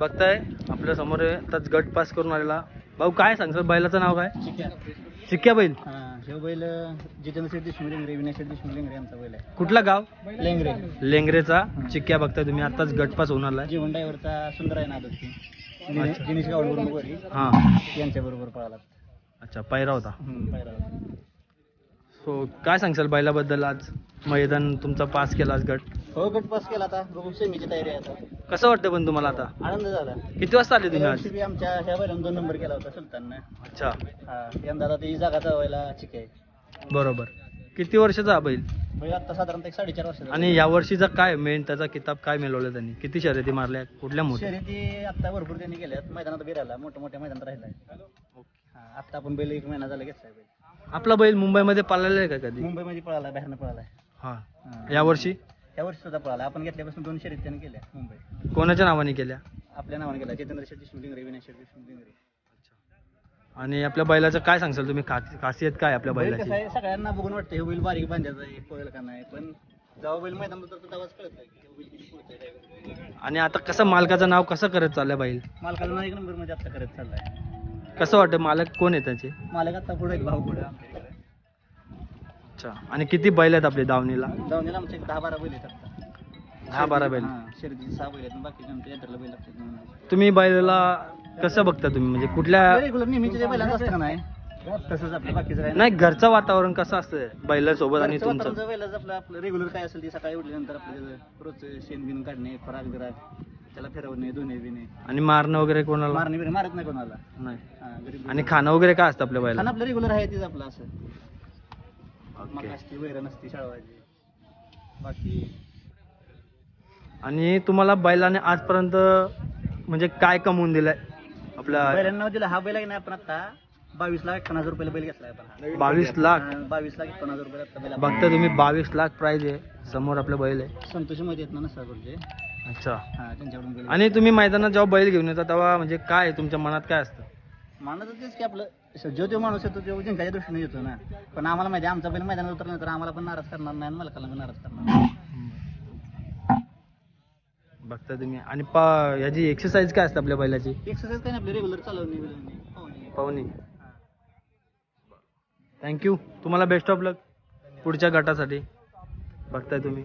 बघताय आपल्यासमोर आताच गट पास करून आलेला. भाऊ काय सांगतो बैलाचं नाव काय? चिक्क्या बैल. हे बैल जितेंद्र शेठ देशमुख लेंगरे विनय शेठ देशमुख लेंगरे आमचा बैल आहे. कुठला गाव? लेंगरे. लेंगरेचा. चिक्क्या बघताय तुम्ही आताच गट पास होऊन आलाय. जीवन ड्रायव्हरचा सुंदर आहे. दिनेश वरी हा. यांच्या बरोबर पळाला अच्छा पायरा होता. सो काय सांगशाल बैलाबद्दल आज? मैदान तुमचा पास केला आज गट. हो गट पास केला आता. बघू सेमीची तयारी आहे आता. कसं वाटतं पण तुम्हाला आता? आनंद झाला. किती वाजता आले तुम्ही आज? वर्षी आमच्या ह्या बैलानं दोन नंबर केला होता सुलताननं. अच्छा. हा यंदा आता ती जागा चळवायला चिक आहे. बरोबर. किती वर्षाचा हा बैल? आता साधारणतः एक साडेचार वर्षाचा. आणि या वर्षीचा काय मेन त्याचा किताब काय मिळवलं त्यांनी? किती शर्यती मारल्या? कुठल्या मोठ्या? शर्यती आता भरपूर त्यांनी केल्यात. मैदानात बिरायला मोठ्या मोठ्या मैदानात राहिलाय. हा आता आपण बैल एक महिना झाला घेतलाय बैल. आपला बैल मुंबईमध्ये पाळलेला आहे का कधी? मुंबईमध्ये पळाला बाहेरनं पळालाय हा. हा. या वर्षी? या वर्षी सुद्धा पळाला. आपण घेतल्यापासून दोन शर्यती त्याने केल्या मुंबई. कोणाच्या नावाने केल्या? आपल्या नावाने केला चेतन शेट्टी शिवलिंगरे विनय शेट्टी शिवलिंगरे आणि आपल्या बैलाचं काय सांगशाल तुम्ही? खासियत काय आपल्या बैल कसं बैलाची आहे सगळ्यांना बघून वाटतं हे बैल बारीक बांधायचा आहे पळेल का नाही. पण जेव्हा बैल मैदान उतरतो तेव्हाच कळत नाही की हे बैल किती पळतंय काय. आणि आता कसं मालकाचं नाव कसं करत चाललंय बैल? मालकाला ना एक नंबरमध्ये आता करत चाललाय. कसं वाटतं? मालक कोण आहे त्याचे? मालक आता पुढे भाऊ पुढे. आमच्या इकडे. अच्छा. आणि किती बैल आहेत आपले दावणीला? आमच्या एक दहा बारा बैल आहेत आता. दहा बारा बैल. शर्यतीचे सहा बैल आहेत आणि बाकीचे आमच्या यात्रेला बैल लागतात. तुम्ही बैलाला कसं बघता तुम्ही? म्हणजे कुठल्या रेग्युलर नेहमीचे जे बैलांचं असतं का नाही तसंच आपलं बाकीचं काय नाही घरचं वातावरण कसं असतं बैलासोबत आणि तुमचं? बैलाचं आपलं आपलं रेग्युलर काय असेल ते सकाळी उठल्यानंतर आपलं रोजचं शेण बिन काढणे फराक बिराक त्याला फिरवणे धुणे बिणे. आणि मारणं वगैरे कोणाला? मारणे बिरणे मारत नाही कोणाला. नाही. हा, गरीब आणि खाणं वगैरे काय असतं आपल्या खाणं बैला आपलं रेग्युलर आहे तेच आपलं असं. ओके. मका असते वैरण असते शाळवाची बाकी आणि तुम्हाला बैलाने आजपर्यंत म्हणजे काय कमवून दिलंय? आपल्या बैलांना दिला हा बैल आहे ना आपण आता बावीस लाख एकावन्न हजार रुपये बैल आपण. हा. बावीस लाख? हा, बावीस लाख एकावन्न हजार रुपये आता बैल आपण- बघता तुम्ही बावीस लाख प्राइस आहे. समोर आपलं बैल आहे. संतोषी मध्ये येत ना नसापूरचे अच्छा. हा त्यांच्याकडून बैल आणि तुम्ही मैदानात जेव्हा बैल घेऊन येता तेव्हा म्हणजे काय तुमच्या मनात काय असतं? मानत तेच की आपलं जो जो माणूस येतो तो जिंकाच्या दृष्टीने येतो ना. पण आम्हाला माहिती आमचा बैल मैदानात उतरला तर आम्हाला पण नाराज करणार नाही आणि मालकाला पण नाराज करणार नाही. बघता तुम्ही. आणि पा याची एक्सरसाइज काय असते आपल्या बैलाची? एक्सरसाइज काय नाही आपली रेग्युलर चालवणे बिलवणे, पोहणे. पाहुणी. थँक्यू तुम्हाला बेस्ट ऑफ लक पुढच्या गटासाठी. बघताय तुम्ही.